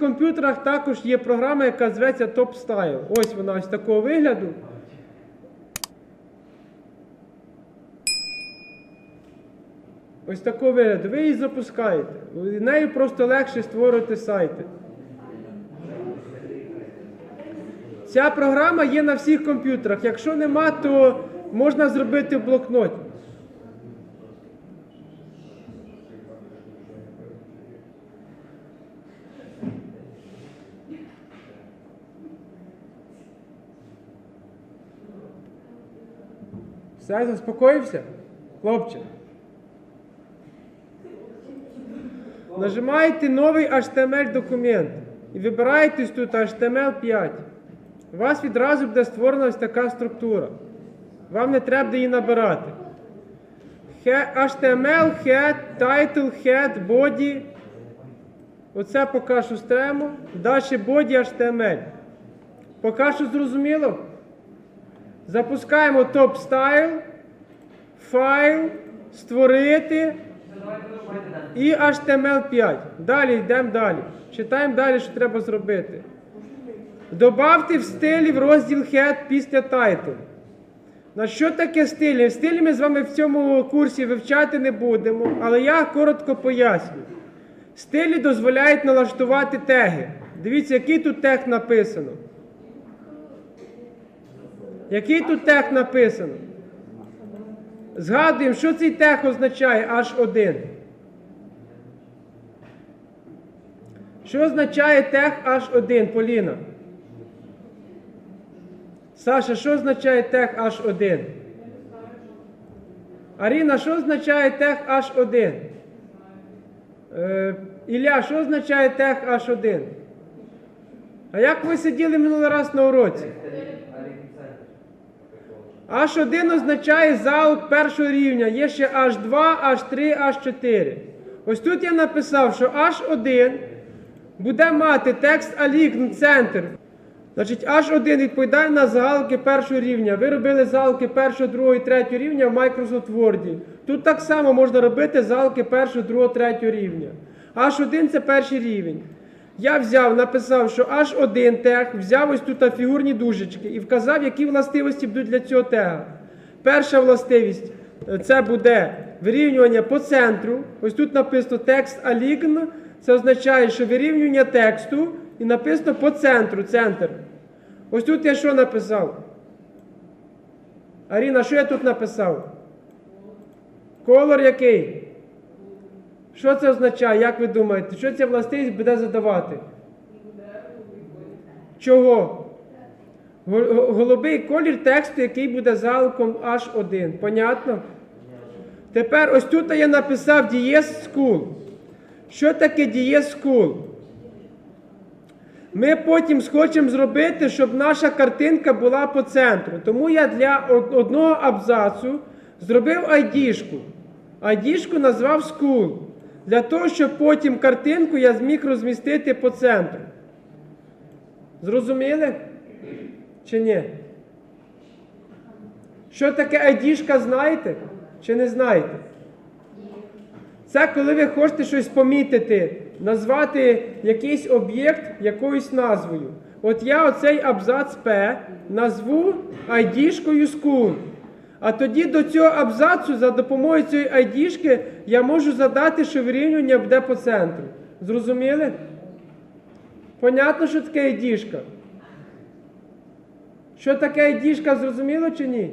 Комп'ютерах також є програма, яка зветься Top Style. Ось вона ось такого вигляду. Ось такого вигляду. Ви її запускаєте. Нею просто легше створити сайти. Ця програма є на всіх комп'ютерах. Якщо нема, то можна зробити в блокноті. Все, заспокоївся? Хлопче. Нажимаєте новий HTML документ і вибираєте тут HTML5. У вас відразу буде створена ось така структура. Вам не треба її набирати. HTML, head, title, head, body. Оце поки що стремо. Далі body HTML. Поки що зрозуміло? Запускаємо Top Style, файл, створити і HTML5. Далі йдемо далі. Читаємо далі, що треба зробити. Добавте в стилі в розділ Head після Title. На що таке стилі? Стилі ми з вами в цьому курсі вивчати не будемо, але я коротко поясню. Стилі дозволяють налаштувати теги. Дивіться, який тут тег написано. Який тут тег написано? Згадуємо, що цей тег означає H1. Що означає тег H1, Поліна? Саша, що означає тег H1? Аріна, що означає тег H1? Е, Ілля, що означає тег H1? А як ви сиділи минулий раз на уроці? H1 означає залог першого рівня. Є ще H2, H3, H4. Ось тут я написав, що H1 буде мати текст алігн центр. Значить, H1 відповідає на загалки першого рівня. Ви робили загалки першого, другого і третього рівня в Microsoft Word. Тут так само можна робити загалки першого, другого, третього рівня. H1 це перший рівень. Я взяв, написав, що H1 тег, взяв ось тут фігурні дужечки і вказав, які властивості будуть для цього тега. Перша властивість е, це буде вирівнювання по центру. Ось тут написано текст алігн. Це означає, що вирівнювання тексту і написано по центру, центр. Ось тут я що написав? Аріна, що я тут написав? Колор який? Що це означає? Як ви думаєте? Що ця властивість буде задавати? Чого? Го- го- Голубий колір тексту, який буде заликом H1. Понятно? Тепер ось тут я написав дієс school. Що таке дієс school? Ми потім схочемо зробити, щоб наша картинка була по центру. Тому я для одного абзацу зробив айдішку. Айдішку назвав school. Для того, щоб потім картинку я зміг розмістити по центру. Зрозуміли? Чи ні? Що таке айдішка, знаєте? Чи не знаєте? Це коли ви хочете щось помітити, назвати якийсь об'єкт якоюсь назвою. От я оцей абзац П назву айдішкою school. А тоді до цього абзацу за допомогою цієї айдішки я можу задати, що вирівнювання буде по центру. Зрозуміли? Понятно, що таке айдішка? Що таке айдішка, зрозуміло чи ні?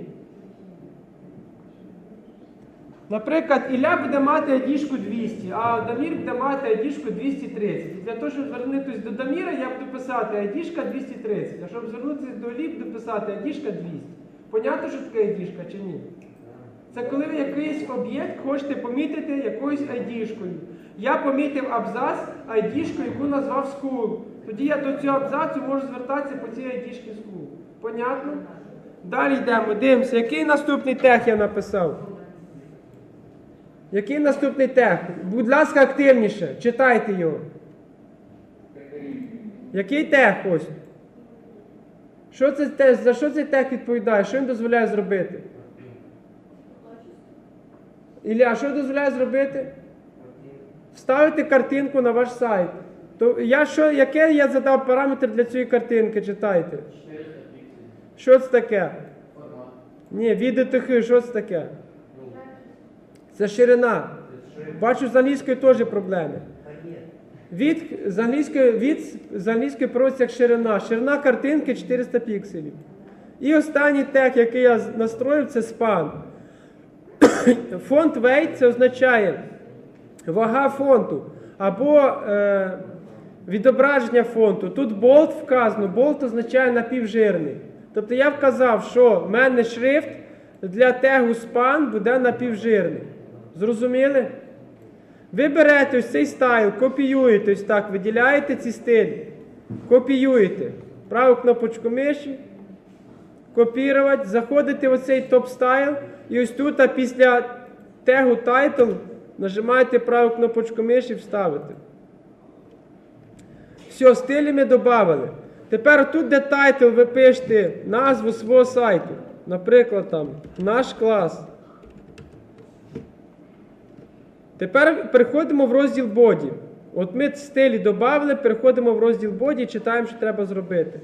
Наприклад, Ілля буде мати айдішку 200, а Дамір буде мати айдішку 230. І для того, щоб звернутися до Даміра, я буду писати айдішка 230. А щоб звернутися до Іллі, буду писати айдішка 200. Понятно, що таке айдішка чи ні? Це коли ви якийсь об'єкт хочете помітити якоюсь айдішкою. Я помітив абзац айдішку, яку назвав school. Тоді я до цього абзацу можу звертатися по цій айдішці school. Понятно? Далі йдемо, дивимося, який наступний тег я написав. Який наступний тег? Будь ласка, активніше. Читайте його. Який тег ось? Що це тег? За що цей тег відповідає? Що він дозволяє зробити? Ілля, що дозволяє зробити? Вставити картинку на ваш сайт. То я що, яке я задав параметр для цієї картинки, читайте. Що це таке? Ні, від що це таке? Це ширина. Бачу, з англійською теж проблеми. Від з англійської, від як ширина. Ширина картинки 400 пікселів. І останній тег, який я настроїв, це span. Фонд weight це означає вага фонту або е, відображення фонту. Тут болт вказано, болт означає напівжирний. Тобто я вказав, що в мене шрифт для тегу span буде напівжирний. Зрозуміли? Ви берете ось цей стайл, копіюєте ось так, виділяєте ці стилі, копіюєте. Праву кнопочку миші, копірувати, заходите в оцей топ стайл і ось тут після тегу title нажимаєте праву кнопочку миші вставити. Все, стилі ми додали. Тепер тут, де title, ви пишете назву свого сайту. Наприклад, там наш клас. Тепер переходимо в розділ боді. От ми стилі додали, переходимо в розділ боді і читаємо, що треба зробити.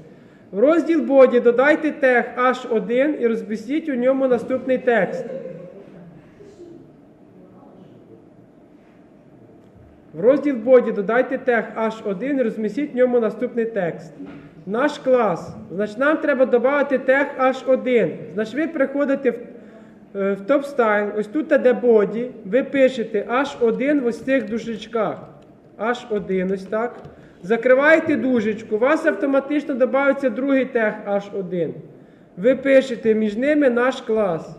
В розділ боді додайте тег H1 і розмістіть у ньому наступний текст. В розділ боді додайте тег H1 і розмістіть в ньому наступний текст. Наш клас. Значить, нам треба додати тег H1. Значить, ви приходите в топ стайл, ось тут, де боді, ви пишете H1 в ось цих дужечках. H1, ось так. Закриваєте дужечку, у вас автоматично додається другий тег H1. Ви пишете між ними наш клас.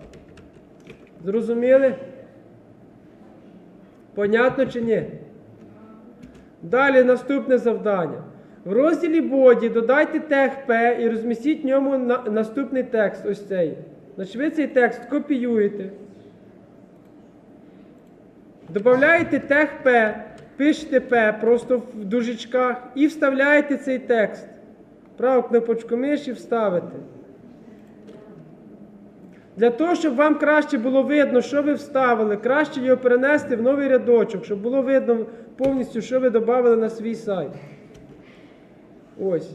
Зрозуміли? Понятно чи ні? Далі наступне завдання. В розділі боді додайте тег P і розмістіть в ньому на- наступний текст. Ось цей. Значить, ви цей текст копіюєте. Додаєте тег P, пишете P просто в дужечках і вставляєте цей текст. Праву кнопочку миші вставите. Для того, щоб вам краще було видно, що ви вставили, краще його перенести в новий рядочок, щоб було видно повністю, що ви додали на свій сайт. Ось.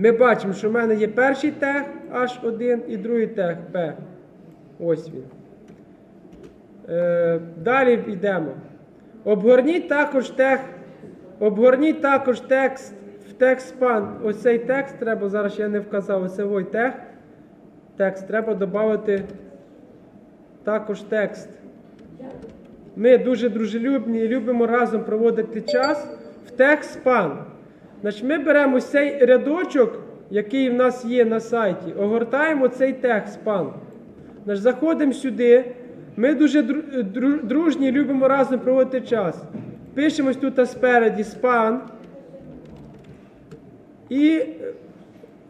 Ми бачимо, що в мене є перший тег H1 і другий тег P. Ось він. Е, далі йдемо. Обгорніть також тег. Обгорніть також текст в текст span. Ось цей текст треба, зараз я не вказав, ось цей тег. Текст треба додати також текст. Ми дуже дружелюбні і любимо разом проводити час в текст спан. Значить, ми беремо цей рядочок, який в нас є на сайті, огортаємо цей текст спан. Значить, заходимо сюди. Ми дуже дру- дру- дружні любимо разом проводити час. Пишемо ось тут спереді спан. І е,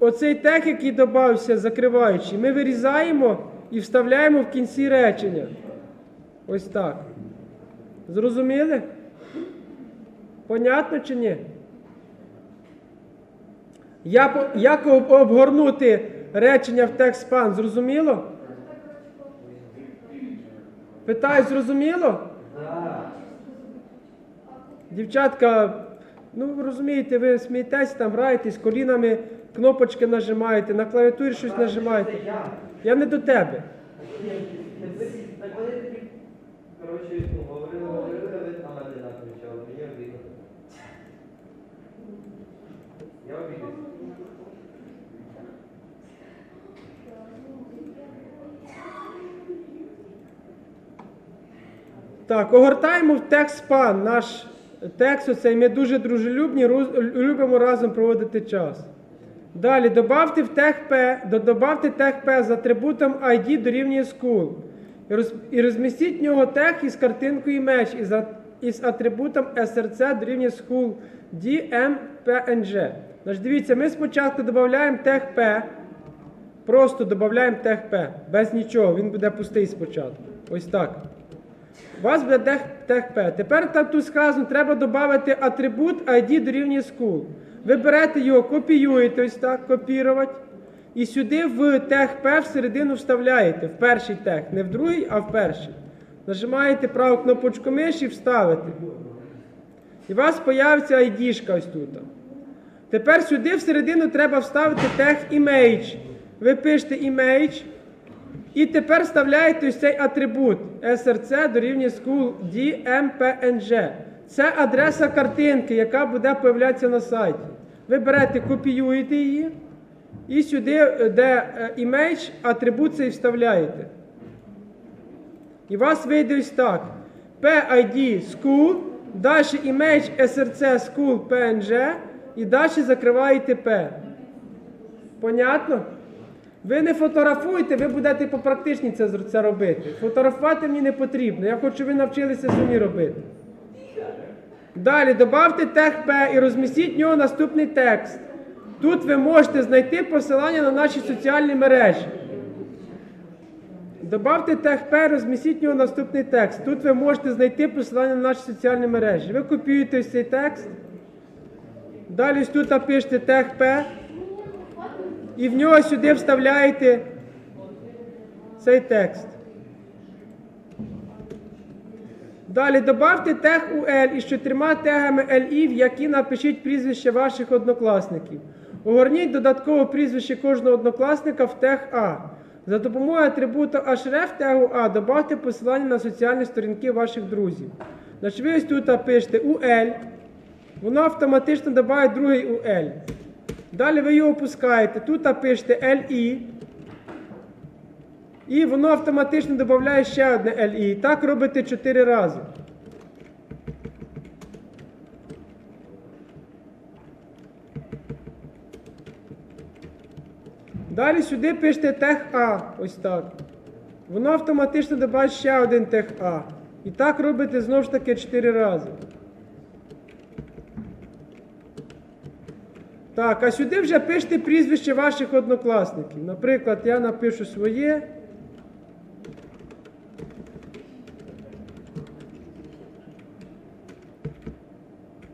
оцей тег, який додався, закриваючий, ми вирізаємо і вставляємо в кінці речення. Ось так. Зрозуміли? Понятно чи ні? Я, як обгорнути речення в текст спан, зрозуміло? Питаю, зрозуміло? Дівчатка, ну розумієте, ви смієтесь, там граєтесь, колінами кнопочки нажимаєте, на клавіатурі щось нажимаєте. Я не до тебе. Коротше, ну, говорили, говорили, а ви там один кричали, мені обідно. Я обідаюсь. Так, огортаємо в текст спан. Наш текст оцей ми дуже дружелюбні, любимо разом проводити час. Далі добавте в до- добавте тег з атрибутом ID дорівнює school. І, роз, і розмістіть в нього тег із картинкою меч із, із атрибутом src дорівнює school DMPNG. Значить, дивіться, ми спочатку додаємо тег P, просто додаємо тег P, без нічого, він буде пустий спочатку. Ось так. У вас буде тег P. Тепер там тут сказано, треба додати атрибут ID дорівнює school. Ви берете його, копіюєте ось так, копірувати. І сюди в тег P всередину вставляєте, в перший тег, не в другий, а в перший. Нажимаєте праву кнопочку миші, вставити. І у вас появиться ID-шка ось тут. Тепер сюди всередину треба вставити тег image. Ви пишете image. І тепер вставляєте ось цей атрибут SRC дорівнює school DMPNG. Це адреса картинки, яка буде появлятися на сайті. Ви берете, копіюєте її і сюди, е, де е, image, атрибут цей вставляєте. І у вас вийде ось так. PID school, далі image SRC school PNG і далі закриваєте P. Понятно? Ви не фотографуєте, ви будете по практичній це, робити. Фотографувати мені не потрібно. Я хочу, щоб ви навчилися самі робити. Далі додавте тег P і розмістіть в нього наступний текст. Тут ви можете знайти посилання на наші соціальні мережі. Добавте тег P, розмістіть в нього наступний текст. Тут ви можете знайти посилання на наші соціальні мережі. Ви копіюєте цей текст. Далі тут пишете тег P. І в нього сюди вставляєте цей текст. Далі додавте тег UL із чотирма тегами LI, в які напишіть прізвище ваших однокласників. Огорніть додатково прізвище кожного однокласника в тег А. За допомогою атрибуту href тегу А додавте посилання на соціальні сторінки ваших друзів. Значить, ви ось тут пишете UL, воно автоматично додає другий UL. Далі ви його опускаєте. Тут пишете LI. І воно автоматично додає ще одне LI. Так робите 4 рази. Далі сюди пишете тег А. Ось так. Воно автоматично додає ще один тег А. І так робите знову ж таки 4 рази. Так, а сюди вже пишете прізвище ваших однокласників. Наприклад, я напишу своє.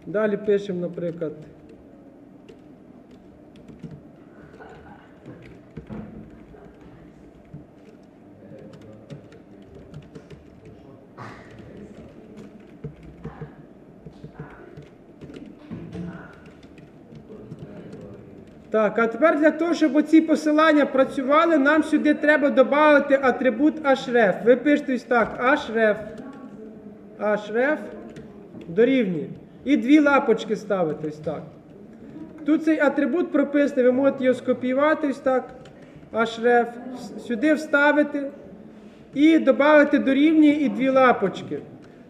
Далі пишемо, наприклад. Так, а тепер для того, щоб оці посилання працювали, нам сюди треба додати атрибут href. Ви пишете ось так, href. href дорівнює. І дві лапочки ставите ось так. Тут цей атрибут прописаний, ви можете його скопіювати ось так. href, сюди вставити і додати дорівнює і дві лапочки.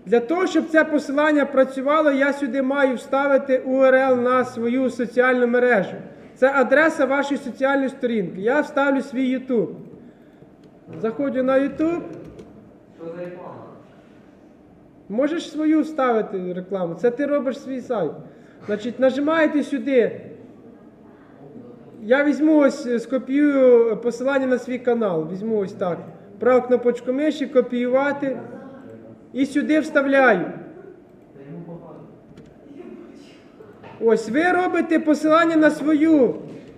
Для того, щоб це посилання працювало, я сюди маю вставити URL на свою соціальну мережу. Це адреса вашої соціальної сторінки. Я вставлю свій YouTube. Заходжу на YouTube. Що за реклама? Можеш свою вставити рекламу. Це ти робиш свій сайт. Значить, нажимаєте сюди. Я візьму ось, е, скопіюю посилання на свій канал. Візьму ось так. Праву кнопочку миші, копіювати. І сюди вставляю. Ось ви робите посилання на свою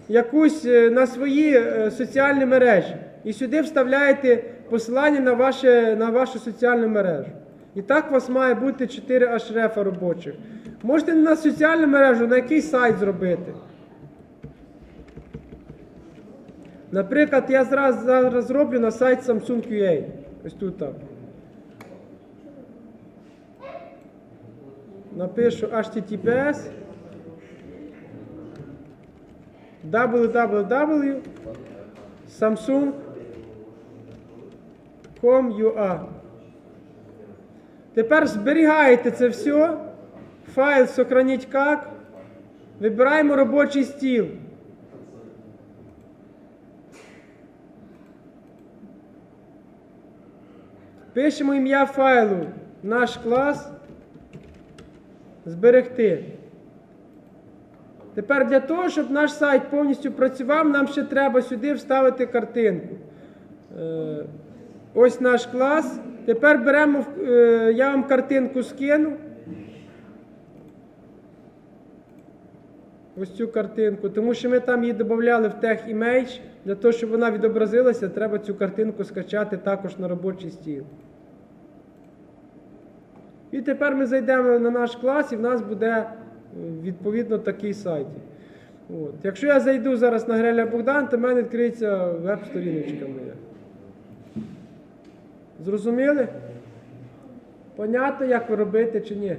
якусь е, на свої е, соціальні мережі. І сюди вставляєте посилання на, ваше, на вашу соціальну мережу. І так у вас має бути 4 href робочих. Можете на соціальну мережу, на якийсь сайт зробити. Наприклад, я зараз, зараз зроблю на сайт Samsung.ua. Ось тут так. Напишу HTTPS www samsung.com.ua Тепер зберігаєте це все. Файл сохраніть як. Вибираємо робочий стіл. Пишемо ім'я файлу. Наш клас. Зберегти. Тепер для того, щоб наш сайт повністю працював, нам ще треба сюди вставити картинку. Е, ось наш клас. Тепер беремо, е, я вам картинку скину. Ось цю картинку, тому що ми там її додавали в тег Image. Для того, щоб вона відобразилася, треба цю картинку скачати також на робочий стіл. І тепер ми зайдемо на наш клас і в нас буде відповідно такий сайт. От. Якщо я зайду зараз на Греля Богдан, то в мене відкриється веб-сторіночка моя. Зрозуміли? Понятно, як ви робите чи ні?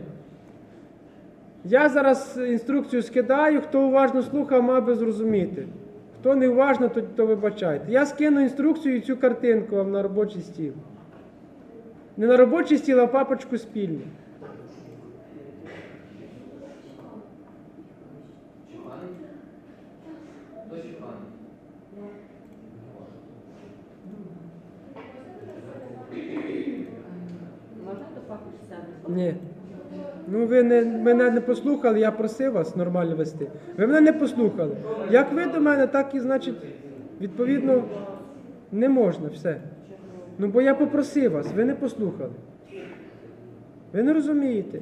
Я зараз інструкцію скидаю, хто уважно слухав, мав би зрозуміти. Хто не уважно, то, то вибачайте. Я скину інструкцію і цю картинку вам на робочий стіл. Не на робочий стіл, а папочку спільну. Чуханий? Хто чуханий? Можна до папи сяду? Ні. Ну ви не, мене не послухали, я просив вас нормально вести. Ви мене не послухали. Як ви до мене, так і значить, відповідно, не можна все. Ну бо я попросив вас, ви не послухали. Ви не розумієте.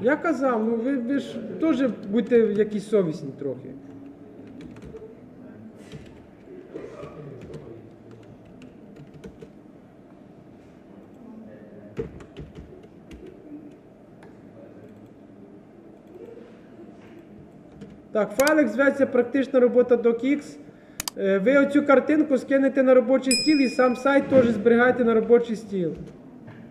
Я казав, ну ви, ви ж теж будьте якісь совісні трохи. Так, файлик зветься практична робота DocX. Е, Ви оцю картинку скинете на робочий стіл і сам сайт теж зберігайте на робочий стіл.